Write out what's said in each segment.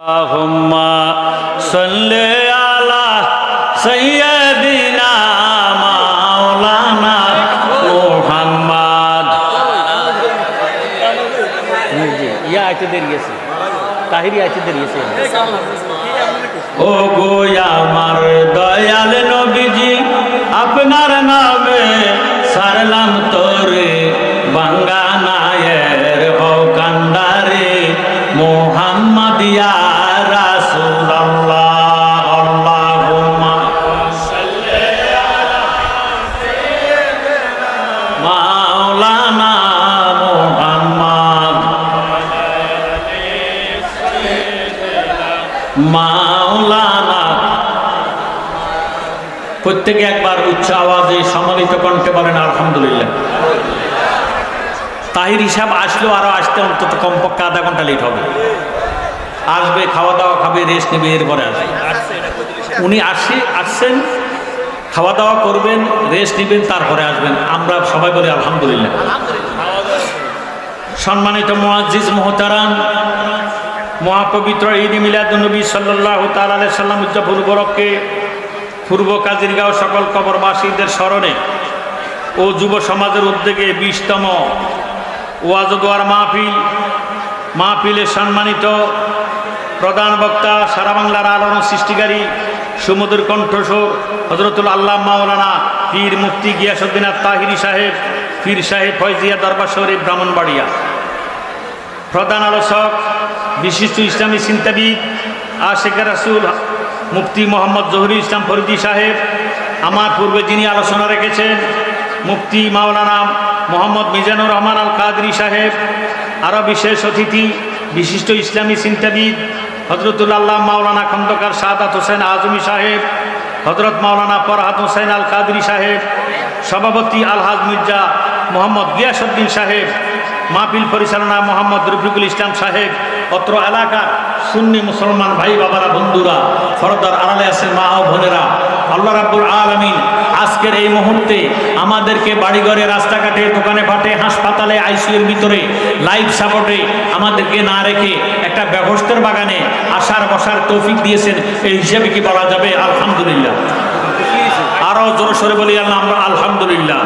اللهم صل على سيدنا مولانا محمد ইয়া আইতে দেরি গেছে তাহিরি আইতে দেরি গেছে প্রত্যেকে একবার উচ্চ আওয়াজে সম্মিলিত কণ্ঠে বলেন, আলহামদুলিল্লাহ। তাহির হিসাব আসলেও আরও আসতে অন্তত কমপক্ষে আধা ঘণ্টা লেট হবে। আসবে খাওয়া দাওয়া খাবে রেস্ট নেবে, এরপরে আসবে। উনি আসে, আসছেন খাওয়া দাওয়া করবেন রেস্ট নেবেন, তারপরে আসবেন। আমরা সবাই বলি, আলহামদুলিল্লাহ। সম্মানিত মোয়াজিজ মোহতারাম, মহাপবিত্র ঈদ মিলাদুলনবী সাল্লাহ তাল্লাহ সাল্লাম উদযাপন উপলক্ষে পূর্ব কাজিরগাঁও সকল কবরবাসীদের স্মরণে ও যুব সমাজের উদ্যোগে বিশতম ওয়াজদোয়ার মাহফিল, মাহফিলে সম্মানিত প্রধান বক্তা, সারা বাংলার আলোড়ন সৃষ্টিকারী সুমধুর কণ্ঠস্বর হজরতুল আল্লাহ মাওলানা পীর মুফতি গিয়াসুদ্দিন তাহিরি সাহেব, পীর সাহেব ফয়জিয়া দরবার শরীফ ব্রাহ্মণবাড়িয়া। প্রধান আলোচক, বিশিষ্ট ইসলামী চিন্তাবিদ, আশেখ রাসুল মুফতি মোহাম্মদ জহুরুল ইসলাম ফরিদি সাহেব, আমার পূর্বে যিনি আলোচনা রেখেছেন, মুফতি মাওলানা মোহাম্মদ মিজানুর রহমান আল কাদরি সাহেব, আরও বিশেষ অতিথি, বিশিষ্ট ইসলামী চিন্তাবিদ হজরতুল্লাহ মাওলানা খন্দকার সাদাত হোসেন আজমি সাহেব হজরত মাওলানা ফরহাদ হোসেন আল কাদরি সাহেব, সভাপতি আলহাজ মির্জা মোহাম্মদ গিয়াসুদ্দিন সাহেব, মাহফিল পরিচালনা মোহাম্মদ রফিকুল ইসলাম সাহেব, অত্র এলাকার সুন্নি মুসলমান ভাই বাবারা, বন্ধুরা, ফরদার আড়ালে আছেন মা ও বোনেরা, আল্লাহ রাব্বুল আলামিন আজকের এই মুহূর্তে আমাদেরকে বাড়িঘরে, রাস্তাঘাটে, দোকানে ফাটে হাসপাতালে, আইসিইউর ভিতরে, লাইফ সাপোর্টে আমাদেরকে না রেখে একটা ব্যবস্থার বাগানে আসার, বসার তৌফিক দিয়েছেন। এই হিসেবে কি বলা যাবে? আলহামদুলিল্লাহ। আরও জোর সরে বলি, আল্লাহ আমরা আলহামদুলিল্লাহ।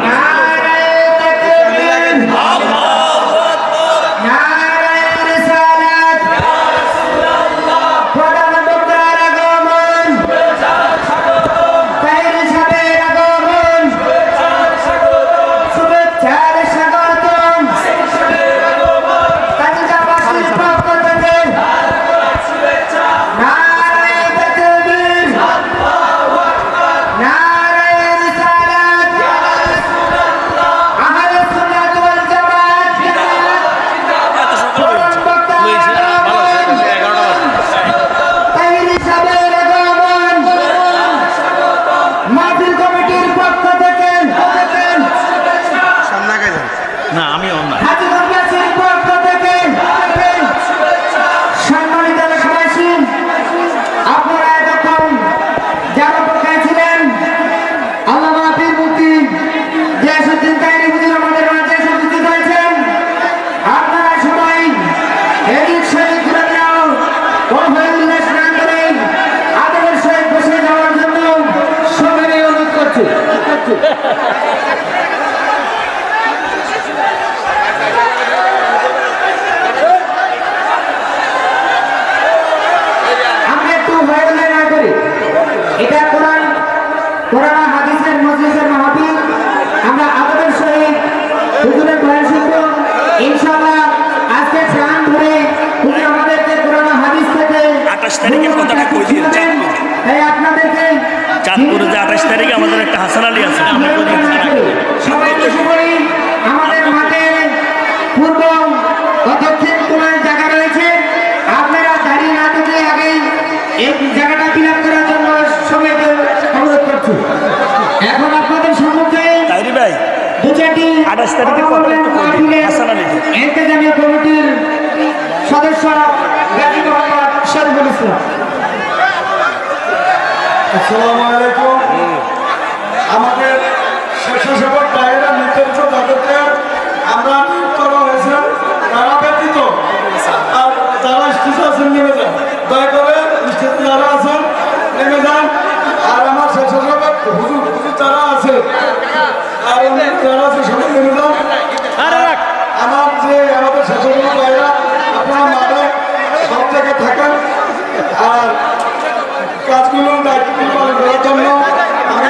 চাঁদপুরে যে আঠাশ তারিখে আমাদের একটা হাসান আলী আছে। আঠাশ তারিখে হাসান আলী। সদস্য গাজী মোহাম্মদ শরীফুল ইসলাম আসসালামু আলাইকুম। আমাদের স্বেচ্ছাসেবক ভাইয়েরা নির্ধারিত তাদেরকে আমরা নিয়োগ করা হয়েছে তারা ব্যতীত আর যারা স্টেশন নেমে যায় দয়া করে স্টেজে যারা আছেন নেমে যান। আর আমার স্বেচ্ছাসেবক হুজুর হুজুর যারা আছে আর যারা আছে সবাই নেমে যান। আমার যে আমাদের স্বেচ্ছাসেবক ভাইরা আপনারা মাঠে সব জায়গায় থাকেন আর কাজগুলো দায়িত্বগুলো পালন করার জন্য আমি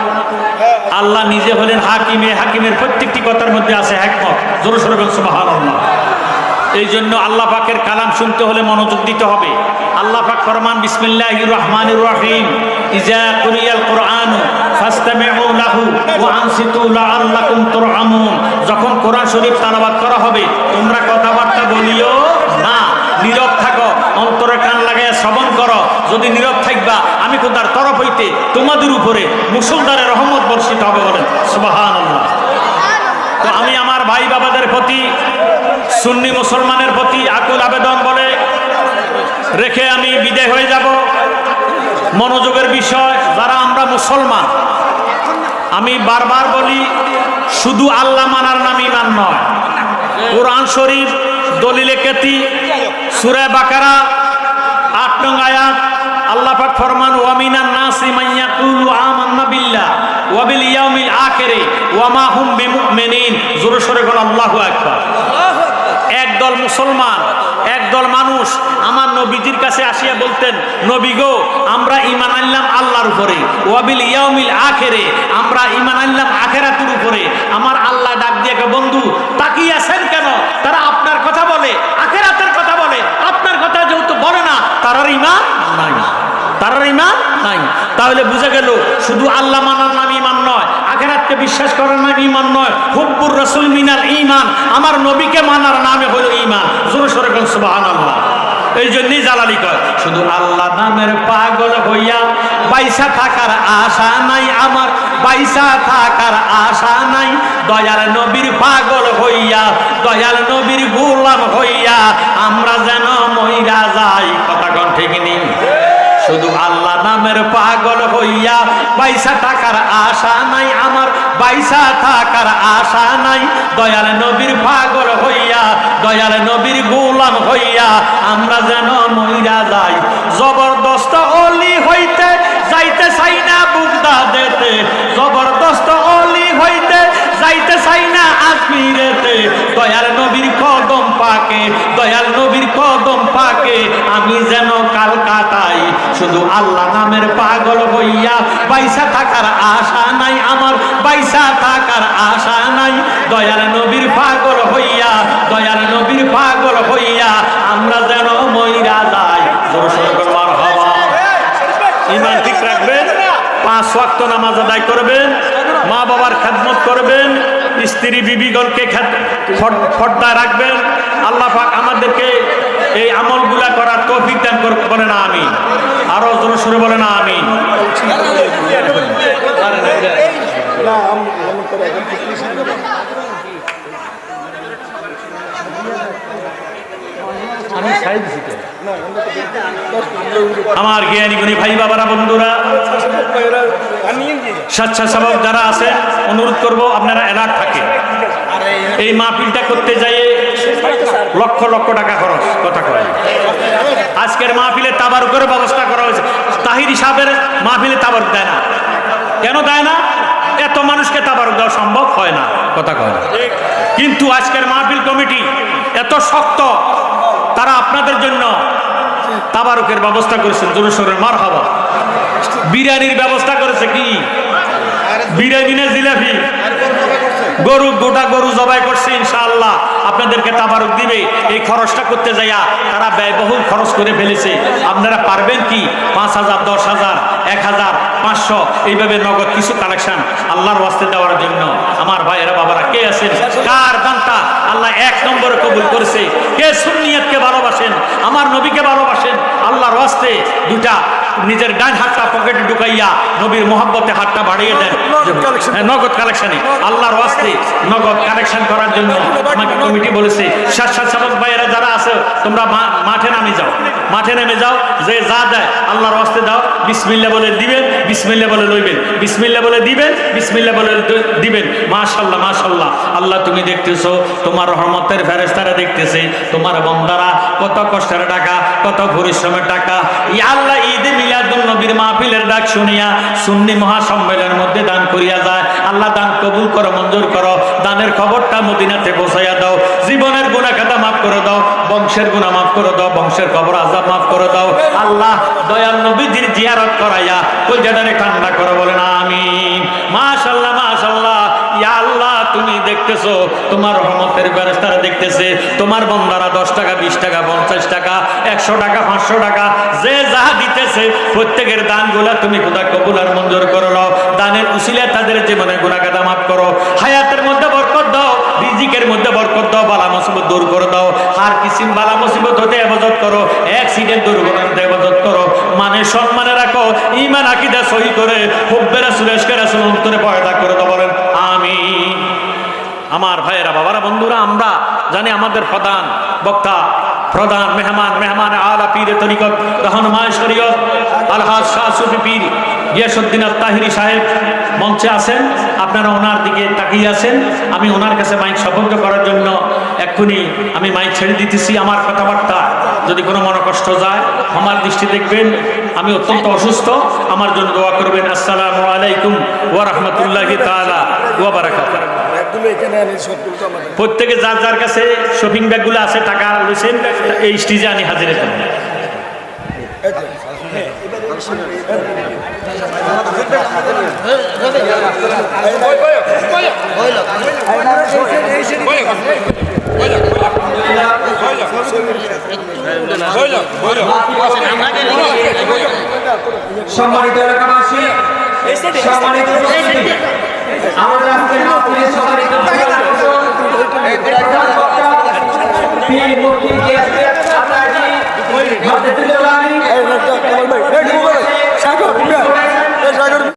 আল্লাহ নিজে হলেন হাকিমে, হাকিমের প্রত্যেকটি কথার মধ্যে আছে হিকমত জোরে সোরে বলুন, সুবহানাল্লাহ। এই জন্য আল্লাহ পাকের কালাম শুনতে হলে মনোযোগ দিতে হবে। আল্লাহ পাক ফরমান, বিসমিল্লাহির রহমানির রহিম। ইজা কুরিয়াল কুরআন যখন কোরআন শরীফ তেলাওয়াত করা হবে, তোমরা কথাবার্তা বলিও না। নীরব থাকো, অন্তরে কান লাগাইয়া শ্রবণ করো। যদি নীরব থাকবা, আমি খোদার তরফ হইতে তোমাদের উপরে মুসলদারের রহমত বর্ষিত হবে বলেন। সুবহানাল্লাহ। তো আমি আমার ভাই বাবাদের প্রতি, সুন্নি মুসলমানের প্রতি আকুল আবেদন বলে রেখে আমি বিদায় হয়ে যাব। মনোযোগের বিষয়, যারা আমরা মুসলমান, আমি বারবার বলি, শুধু আল্লাহ মানার নাম ইমান নয়। কোরআন শরীফ, দলিলে কেতি, সুরে বাকারা, আট নং আয়াত আল্লাহ পাক ফরমান নাসি আমান্না বিল্লাহ, ওয়া বিল ইয়াউমিল ওয়া মা হুম বিমুমিনিন। জোরে আল্লাহু আকবার। একদল মুসলমান একদল মানুষ আমার নবীজির কাছে আসিয়া বলতেন, নবী গো, আমরা ইমান আনলাম আল্লাহর উপরে ওয়াবিল ইয়াউমিল আখেরে, আমরা ইমান আনলাম আখেরাতের উপরে। আমার আল্লাহ ডাক দিয়ে বন্ধু, তাকিয়ে আছেন কেন? তারা আপনার কথা বলে আখেরাতের কথা বলে আপনার কথা যেহেতু বলে না তারার ইমান নাই তারার ইমান নাই তাহলে বুঝে গেল, শুধু আল্লাহ মানার নাম ইমান নয়, আখেরাতকে বিশ্বাস করার নাম ইমান নয়, হুব্বুর রসুল মিনার ইমান আমার নবীকে মানার নামে হলো ইমান জোরে সরে কোন সুবাহান আল্লাহ এই জন্যই জালালি কয়, শুধু আল্লাহ নামের পাগল হইয়া পয়সা থাকার আশা নাই আমার পয়সা থাকার আশা নাই, দয়াল নবীর পাগল হইয়া, দয়াল নবীর গোলাম হইয়া, আমরা যেন মহিরা যাই, কথা কন ঠিক নেই। শুধু আল্লাহ নামের পাগল হইয়া পয়সা টাকার আশা নাই, আমার পয়সা থাকার আশা নাই। দয়াল নবীর পাগল হইয়া, দয়াল নবীর গোলাম হইয়া আমরা যেন মহিরা যাই। জবরদস্ত অলি হইতে যাইতে চাই না বুকদা দেতে। জবরদস্ত অলি হইতে যাইতে চাই না আজমিরেতে দয়াল নবীর কদম পাকে, দয়াল নবীর কদম পাকে, আমি যেন কালকাতায় শুধু আল্লাহ নামের পাগল হইয়া পয়সা থাকার আশা নাই আমার পয়সা থাকার আশা নাই। দয়াল নবীর পাগল হইয়া, দয়াল নবীর পাগল হইয়া আমরা যেন মইরা যাই। ইমান ঠিক রাখবেন, পাঁচ ওয়াক্ত নামাজ আদায় করবেন, মা বাবার খেদমত করবেন, স্ত্রী বিবিগণকে ফর্দায় রাখবেন। আল্লাহ পাক আমাদেরকে এই আমলগুলা করার তৌফিক দান বলে না আমি আরও জোর সরে বলে না আমি আমার জ্ঞানী গুণী ভাই বাবারা, বন্ধুরা, স্বেচ্ছাসেবক যারা আছে, অনুরোধ করব আপনারা অ্যালার্ট থাকে। এই মাহফিলটা করতে যাই লক্ষ লক্ষ টাকা খরচ, কথা কয় আজকের মাহফিলে তাবারুকের ব্যবস্থা করা হয়েছে। তাহির সাহেবের মাহফিলে তাবারুক দেয় না। কেন দেয় না? এত মানুষকে তাবারুক দেওয়া সম্ভব হয় না, কথা কয় কিন্তু আজকের মাহফিল কমিটি এত শক্ত, তারা আপনাদের জন্য তাবারুকের ব্যবস্থা করেছেন জোরেশ্বরের মার হওয়া বিরিয়ানির ব্যবস্থা করেছে কি? বিরিয়ানি না জিলাপি? গরু, গোটা গরু জবাই করছে ইনশাআল্লাহ। আপনাদেরকে তাবারক দিবে। এই খরচটা করতে যাইয়া তারা ব্যয়বহুল খরচ করে ফেলেছে। আপনারা পারবেন কি? পাঁচ হাজার, দশ হাজার, এক হাজার, পাঁচশো, এইভাবে নগদ কিছু কালেকশন আল্লাহর ওয়াস্তে দেওয়ার জন্য। আমার ভাইয়েরা, বাবারা, কে আছেন? কার দানটা আল্লাহ এক নম্বরে কবুল করেছে? কে সুন্নিয়তকে ভালোবাসেন? আমার নবীকে ভালোবাসেন? আল্লাহর ওয়াস্তে দুটা নিজের ডান হাতটা পকেটে ঢুকাইয়া নবীর মোহাব্বতে হাতটা বাড়িয়ে দেন। হ্যাঁ, নগদ কালেকশনে আল্লাহর ওয়াস্তে নগদ কালেকশন করার জন্য আমাকে কমিটি বলেছে সাত সাত ভাইয়েরা যারা আছে তোমরা মাঠে নামে যাও। মাঠে নেমে যাও যে যা দেয় আল্লাহর ওয়াস্তে দাও বিসমিল্লা বলে দিবেন বিসমিল্লা বলে লইবেন বিসমিল্লা বলে দিবেন বিসমিল্লা বলে দিবেন। মাশাল্লাহ মাশাল্লাহ। আল্লাহ তুমি দেখতেছো তোমার রহমতের ফেরেস্তারা দেখতেছে তোমার বন্দারা কত কষ্টের টাকা কত পরিশ্রমের টাকা। আল্লাহ ঈদ মিলাদুল নবীর মাহফিলের ডাক শুনিয়া সুন্নি মহাসম্মেলনের মধ্যে দান করিয়া যায়। আল্লাহ দান কবুল করো, মঞ্জুর করো। দানের খবরটা মদিনাতে বসাইয়া দাও। জীবনের গুণা খাতা মাফ করে দাও। বংশের গুণা মাফ করে দাও। বংশের খবর আজাব মাফ করে দাও। আল্লাহ দয়াল নবীজির জিয়ারত করাইয়া ঠান্ডা করো বলেন আমি মাশাল্লাহ দেখতেছো? তোমার রহমতের ফেরেশতারা দেখতেছে, তোমার বন্দারা দশ টাকা, বিশ টাকা, পঞ্চাশ টাকা, একশো টাকা, পাঁচশো টাকা, যে যা দিতেছে, প্রত্যেকের দানগুলা তুমি খোদা কবুল আর মঞ্জুর করো। দানের উসিলে তাদের জীবনে গুণাগাদা মাফ করো। হায়াতের মধ্যে বরকত দাও, রিজিকের মধ্যে বরকত দাও, বালা মুসিবত দূর করে দাও। আর কিসিম বালা মুসিবত হতে হেফাজত করো অ্যাক্সিডেন্ট দুর্ঘটনা হতে হেফাজত করো। মানে সম্মানে রাখো ইমান আকিদা সহি করে হুব্বেরা সুরেশকে রাসুল অন্তরে পয়দা করে দাও বলেন আমি আমার ভাইয়েরা, বাবারা, বন্ধুরা, আমরা জানি আমাদের প্রধান বক্তা, প্রধান মেহমান মেহমান আলা পীরে তরিকত রহনমায় শরীয়ত, আলহাজ শাহ সুফি পীর গিয়াসুদ্দিন আত্মাহিরি সাহেব মঞ্চে আছেন। আপনারা ওনার দিকে তাকিয়ে আছেন। আমি ওনার কাছে মাইক সফল করার জন্য এক্ষুনি আমি মাইক ছেড়ে দিতেছি। আমার কথাবার্তা যদি কোনো মনে কষ্ট যায়, আমার দৃষ্টি দেখবেন। আমি অত্যন্ত অসুস্থ। আমার জন্য দোয়া করবেন। আসসালামু আলাইকুম ওয়া রাহমাতুল্লাহি তাআলা ওয়া বারাকাতুহু। একদম এখানে আনি সবগুলো তো আমাদের। প্রত্যেকে যার যার কাছে শপিং ব্যাগগুলো আছে টাকা লইছেন এই স্টেজে আনি হাজির করবেন সম্মানিত এলাকাবাসী সম্মানিত আমাদের আজকে মাহফিলের সবারই পীর মুক্তি দিয়েছে আপনাকে মসজিদুল আলী সাগর।